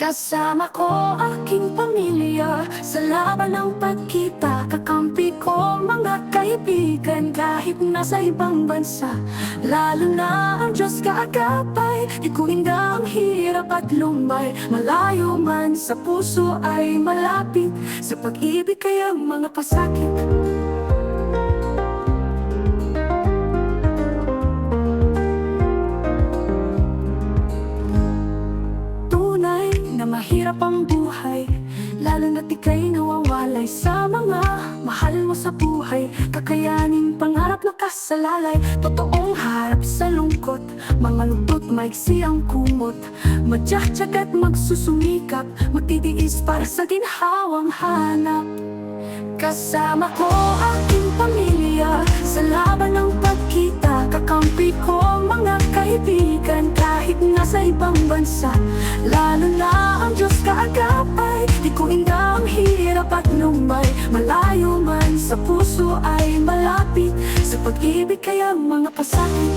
Kasama ko aking pamilya. Sa laban ng pagkita Kakampi ko mga kaibigan. Kahit nasa ibang bansa Lalo na ang Diyos kaagapay. Di ko hinda ang hirap at lumbay Malayo man sa puso ay malapit. Sa pag-ibig kaya mga pasakit Ika'y nawawalay sa mga mahal mo sa buhay. Kakayanin pangarap na kasalalay. Totoong harap sa lungkot Mga lungkot maiksi ang kumot. Madyadyag at magsusumikap Magtitiis para sa ginhawang hanap. Kasama ko aking pamilya Sa laban ng pagkita Kakampi ko mga kaibigan. Kahit nasa ibang bansa Lalo na ang puso ay malapit Sa pag-ibig kaya mga pasakit.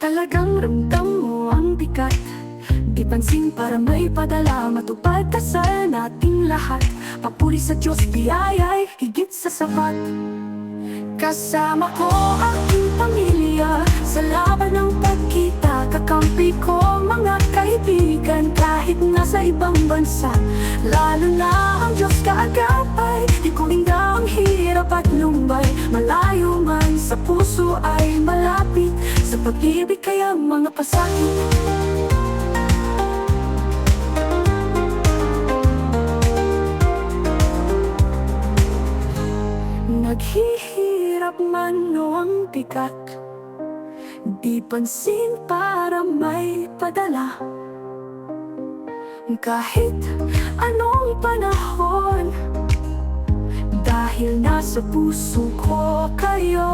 Talagang ramdam mo ang bigat. Di pansin para may padala Matupad kasal nating lahat. Papuri sa Diyos biyaya'y higit sa sapat. Kasama ko aking pamilya Sa laban ng pagkita Kakampi ko mga kaibigan Kahit nasa ibang bansa. Lalo na ang Diyos kaagapay Di ko hinda ang hirap at lumbay. Malayo man sa puso ay malapit Sa pag-ibig kaya mga pasakit. Naghihirap man o ang bigat Di pansin para may padala Kahit anong panahon Dahil nasa puso ko kayo.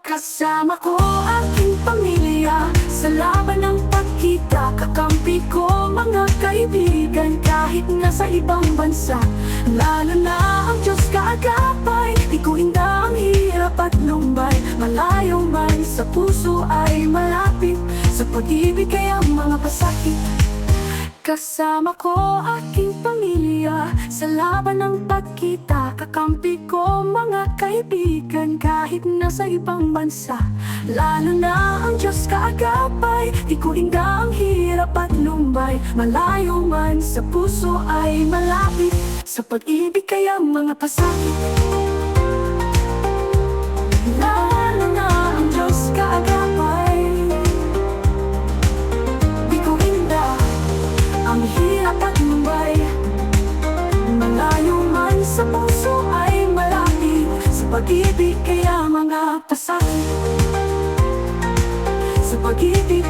Kasama ko aking pamilya Sa laban ng pagkita Kakampi ko mga kaibigan. Kahit nasa ibang bansa Lalo na ang Diyos kaagapay. Di ko hinda ang hirap at lumbay Malayo man sa puso ay malapit. Sa pag-ibig kaya mga pasakit Kasama ko aking pamilya. Sa laban ng pagkita Kakampi ko mga kaibigan. Kahit nasa ibang bansa Lalo na ang Diyos kaagapay. Di ko hinda ang hirap at lumbay. Malayo man sa puso ay malapit. Sa pag-ibig kaya mga pasakit. Lalo pag-ibig kaya mga pasakit Sa pag-ibig